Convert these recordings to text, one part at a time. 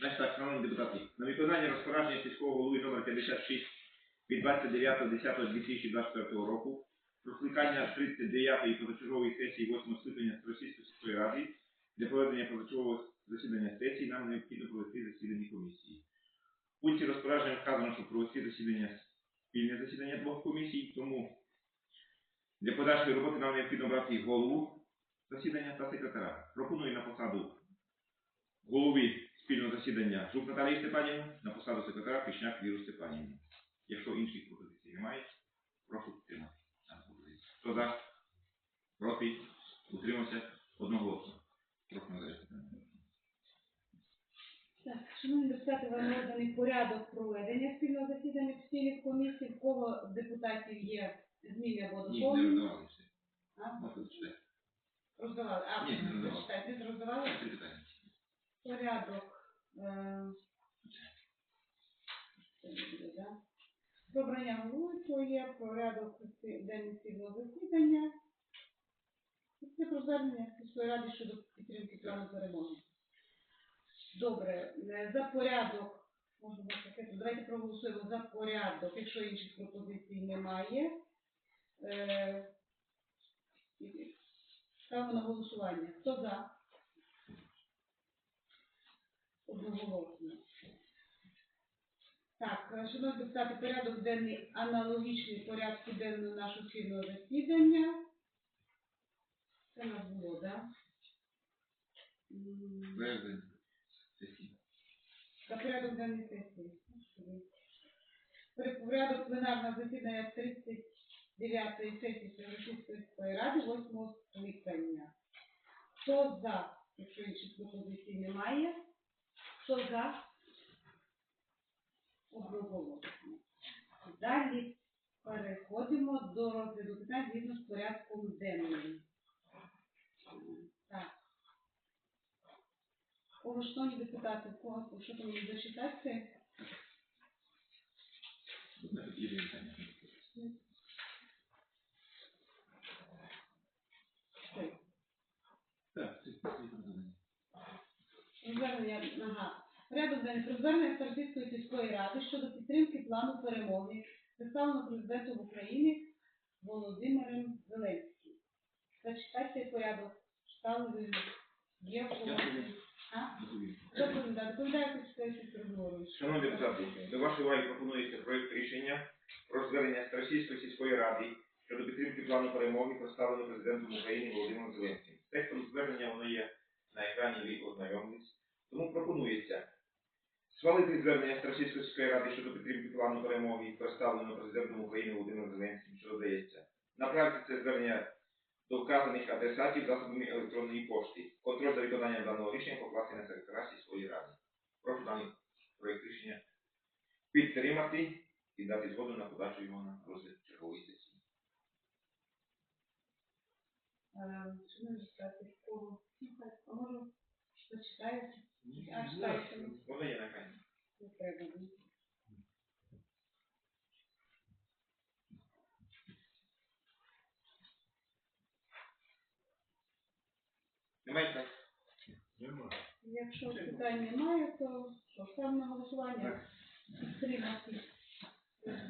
Значить так, шановні депутати, на виконання розпорядження сільського голови номер 56 від 29.10.2024 року про скликання 39-ї позачергової сесії 8 скликання Російської сільської ради для проведення позачергового засідання сесії нам необхідно провести засідання комісії. В пункті розпорядження вказано, що провести засідання спільне засідання двох комісій, тому для подальшої роботи нам необхідно брати голову засідання та секретаря. Пропоную на посаду голови засідання Жук Наталії Степанівну, на посаду секретаря Пішняк Віру Степанівну. Якщо інших пропозицій немає, прошу підтримати. Хто за? Проти? Утримався? Одноголосно. Прошу Степанівна. Так, шановні депутати, вам розданий порядок проведення спільного засідання постійних комісій. В кого депутатів є зміни або Ні, не доповнення? роздавали все. А? Можете зачитати. Роздавали. А, Ні, не роздавали. зачитайте, ви роздавали? Три питання. Порядок. Про обрання порядок денний спільного засідання. Це про звернення сільської ради щодо підтримки плану перемоги. Добре, е, за порядок, давайте проголосуємо за порядок, якщо інших пропозицій немає. Е, Ставимо на голосування. Хто за? Одноголосно. Так, е, шановні депутати, порядок денний аналогічний порядку денного нашого спільного засідання. Це нас було, так? Да? Порядок порядок денний сесії. Порядок пленарного засідання 39-ї сесії Всероссійської ради 8 скликання. Хто за, якщо інших пропозицій немає? Хто за? Одноголосно. Далі переходимо до розгляду питань згідно з порядком денним. Так. Кого шановні депутати, кого що там мені зачитати? Так, це- Звернення, ага. Порядок денний про звернення Старосійської сільської ради щодо підтримки плану перемоги, представлено президентом України Володимиром Зеленським. Зачитайте порядок. Читали ви є в доповідайте, читайте Григорович. Шановні депутати, до вашої уваги пропонується проект рішення про звернення Старосійської сільської ради щодо підтримки плану перемоги, представлено президентом України Володимиром Зеленським. Текстом звернення воно є на екрані, ви ознайомились. Тому пропонується схвалити звернення Старосійської сільської ради щодо підтримки плану перемоги, представлено президентом України Володимиром Зеленським, що додається. Направити це звернення до вказаних адресатів засобами електронної пошти. Контроль за виконанням даного рішення покласти на секретаря сільської ради. Прошу даний проект рішення підтримати і дати згоду на подачу його на розгляд чергової сесії. Е, Шановні депутати, в кого? А можу зачитаєте? А, читаєте? Воно є на екрані. Не треба. ні? Так? Якщо питань немає, то що, ставимо на голосування. Підтримати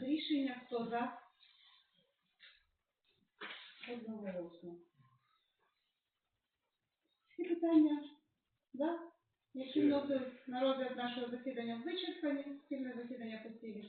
рішення. Хто за? Одноголосно. Всі питання? За? Які Всі. на розгляд нашого засідання вичерпані, спільне засідання постійних